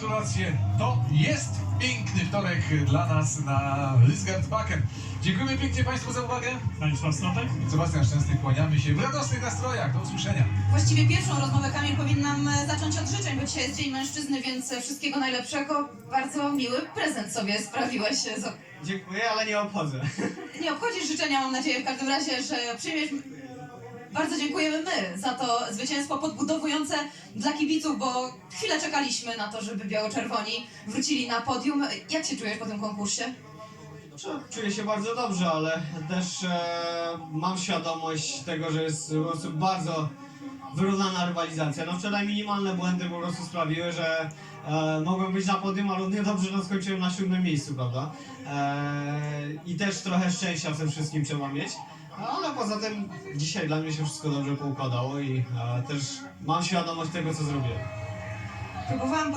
gratulacje. To jest piękny wtorek dla nas na Lysgard-Backen. Dziękujemy pięknie Państwu za uwagę. Państwa Statek? Sebastian Szczęsny, kłaniamy się w radosnych nastrojach. Do usłyszenia. Właściwie pierwszą rozmowę Kamil powinnam e, zacząć od życzeń, bo dzisiaj jest Dzień Mężczyzny, więc e, wszystkiego najlepszego. Bardzo miły prezent sobie sprawiłeś. e, z- Dziękuję, ale nie obchodzę. Nie obchodzisz życzenia, mam nadzieję w każdym razie, że przyjmiesz. Bardzo dziękujemy my za to zwycięstwo podbudowujące dla kibiców, bo chwilę czekaliśmy na to, żeby biało-czerwoni wrócili na podium. Jak się czujesz po tym konkursie? Czu- Czuję się bardzo dobrze, ale też e, mam świadomość tego, że jest po prostu bardzo wyrównana rywalizacja. No wczoraj minimalne błędy po prostu sprawiły, że e, mogłem być na podium, ale równie dobrze no, skończyłem na siódmym miejscu, prawda? E, I też trochę szczęścia w tym wszystkim trzeba mieć. Ale poza tym dzisiaj dla mnie się wszystko dobrze poukładało i e, też mam świadomość tego, co zrobiłem. Próbowałam